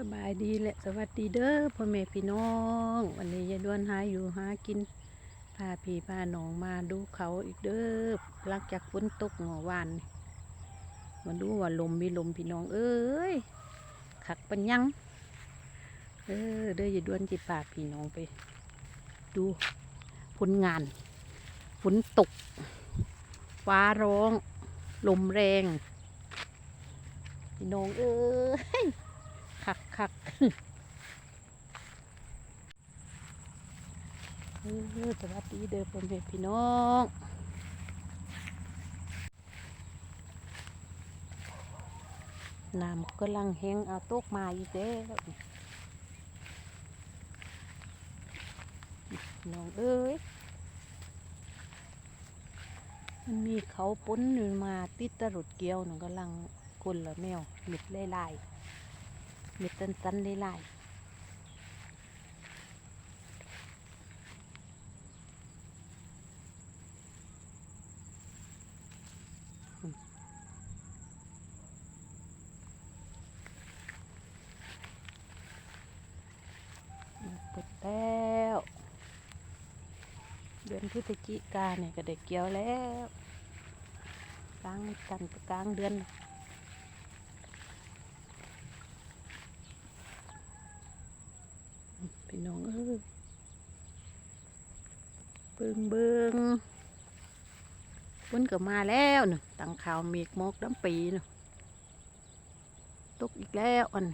สบายดีแหละสวัสดีเด้อพ่อแม่พี่น้อง วันนี้ยายด้วนหาอยู่หากินพาพี่พาน้องมาดูเขาอีกเด้อหลังจากฝนตกเมื่อวานมาดูว่าลมมีลมพี่น้อง เอ้ยขักปัญญังเออเด้อยายด้วนจิพาพี่น้องไป ดูผลงานฝนตก ฟ้าร้อง ลมแรง พี่น้องเอ้ย คักคักสวัสดีเด้อพ่อแม่พี่น้องน้ำกำลังแห้งเอาตกมาอีกแล้วน้องเอ้ยมันมีเขาปุ้นมาติดตะรุดเกี้ยวหนึ่งกำลังคนละแมวเม็ดไล่ๆ เม็ดตันตันๆไล่ๆอืมเปิดแล้วเดือนพฤศจิกาเนี่ยก็ได้เกี่ยวแล้วกลางกันกลางเดือน พี่น้องเอ้ยเบิงเบิงฝนก็มาแล้วเนาะตั้งข่าวเมฆมอกดำปีเนาะตกอีกแล้วอัน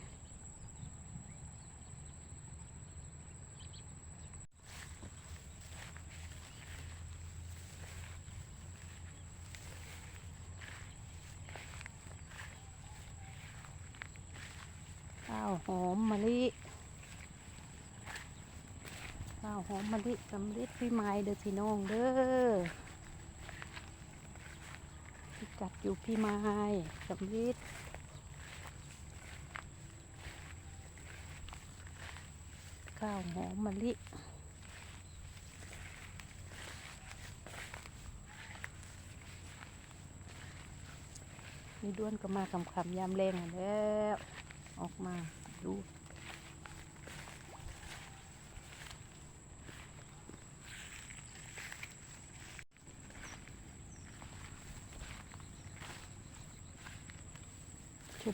ข้าวหอมมะลิาวหอมมะลิสำเร็จพี่ไม้เด้อพี่น้องเด้อพิกัดอยู่พี่ไม้สำเร็จข้าวหอมมะลินี่ด้วนก็มาคำคำยามแรงแล้ว ออกมาดู ช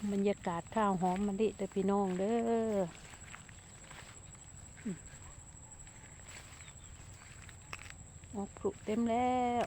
มบรรยากาศข้าวหอมมะลิเด้อพี่น้องเด้ออืมออกผลุเต็มแล้ว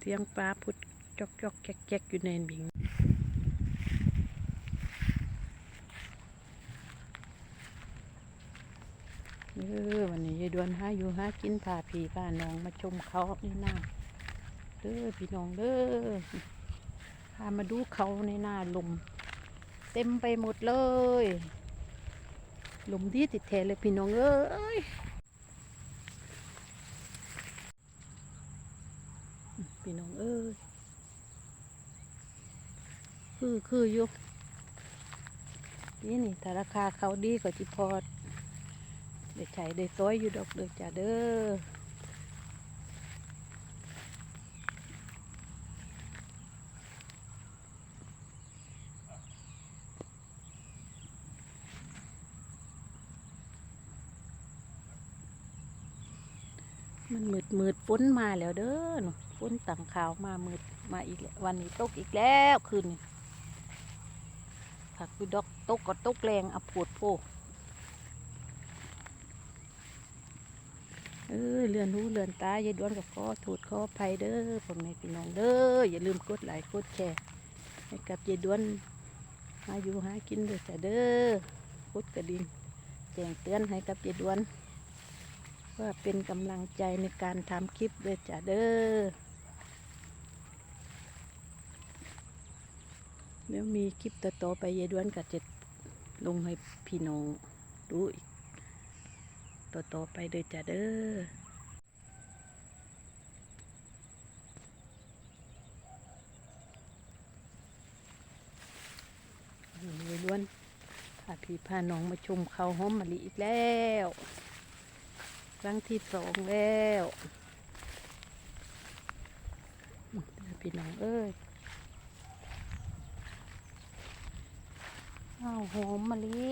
เสียงปลาพุดจอกจอกแจ๊กแจ๊กอยู่ในบิงเออวันนี้ยายดวนหาอยู่หากินพาพี่พาน้องมาชมเขาในหน้าเด้อพี่น้องเด้อพามาดูเขาในหน้าลมเต็มไปหมดเลยลมดีติดแทเลยพี่น้องเอ้ย พี่น้องเอ้ยคือคือยู่นี่นี่แต่ราคาเขาดีกว่าจิพอดได้ใช้ได้ซอยอยู่ดอกเด้อจ้าเด้อมันมืดมืดฝนมาแล้วเด้อ ฝนต่างขาวมามืดมาอีกแล้ววันนี้ตกอีกแล้วคืนนี้ผักวิดอกตกก็ตกแรงเอาปวดโพเอ้ยเลื่อนหูเลื่อนตายายดวนกับขอโทษขออภัยเด้อพ่อแม่พี่น้องเด้ออย่าลืมกดไลค์กดแชร์ให้กับยายดวนหาอยู่หากินเด้อจ้ะเด้อกดกระดิ่งแจ้งเตือนให้กับยายดวนเพื่อเป็นกำลังใจในการทำคลิปเด้อจ้ะเด้อ เดี๋ยวมีคลิปต่อๆไปยายดวนก็จะลงให้พี่น้องดูอีกต่อๆไปเด้อจ้ะเด้อนี่ล้วนพาพี่พาน้องมาชมเขาหอมมะลิอีกแล้ว ครั้งที่สองแล้วอืมเด้อพี่น้องเอ้ย อ้าวหอมมะลิ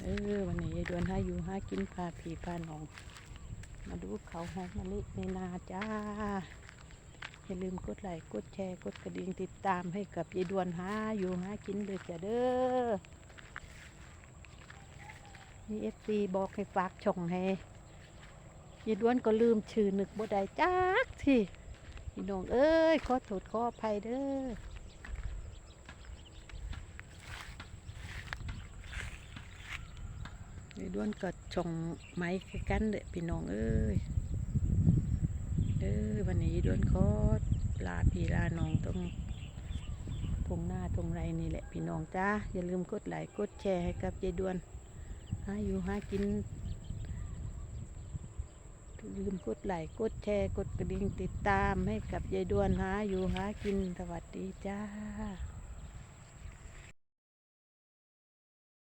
เออวันนี้ยายดวนหาอยู่หากินพาผีพาน้อง มาดูเขาหอมมะลิในนาจ้า อย่าลืมกดไลค์กดแชร์กดกระดิ่งติดตามให้กับยายดวนหาอยู่หากินเลยจ้ะเด้อมีเอฟซีบอกให้ฝากช่องให้ ยายดวนก็ลืมชื่อนึกบ่ได้จักที่พี่น้องเอ้ยขอโทษขออภัยเด้อไอ้ด้วนก็ชงไม้คือกันเด้อพี่น้องเอ้ยเออวันนี้ด้วนขอลาพี่ลาน้องตรงทงหน้าทงไรนี่แหละพี่น้องจ้าอย่าลืมกดไลค์กดแชร์ให้กับยายด้วนหาอยู่หากิน ลืมกดไลค์กดแชร์ กดกระดิ่งติดตามให้กับยายด้วนหาอยู่หากินสวัสดีจ้า